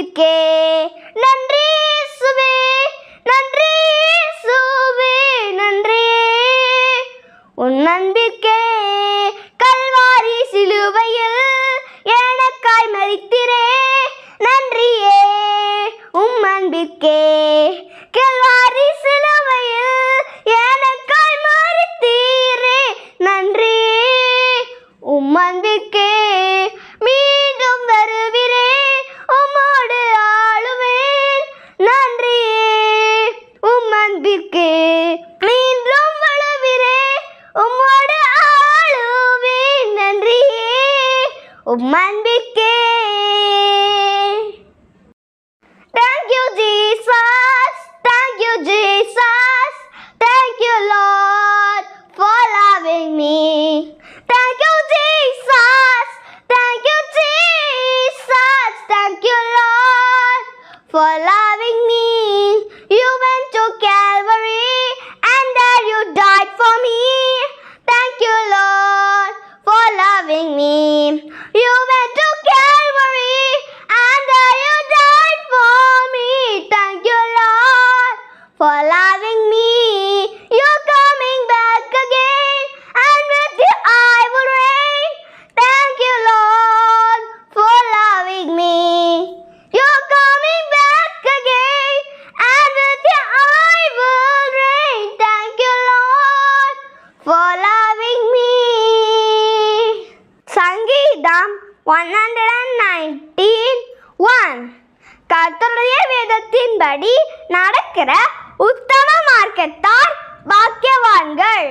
உயிர்க்கே. நன்றி சுவே நன்றி சுவே நன்றி. உன் நம்பிக்கே கல்வாரி சிலுவையில் எனக்காய் மறித்திரே நன்றியே உம் அன்பிற்கே. கல்வாரி சிலுவையில் எனக்காய் மறித்தீரே நன்றியே உம் அன்பிற்கே. அன்பிற்கே மீண்டும் வருகிறே உம்மோடு ஆளுவேன் நன்றியே உம் அன்பிற்கே Thank you, Jesus. Thank you, Jesus. Thank you, Lord, for loving me. Thank you, Jesus. Thank you, Jesus. Thank you, Lord, for loving me. You went to Calvary You வேதம் one hundred and nineteen one கர்த்தருடைய வேதத்தின்படி நடக்கிற உத்தம மார்க்கத்தார் பாக்கியவான்கள்.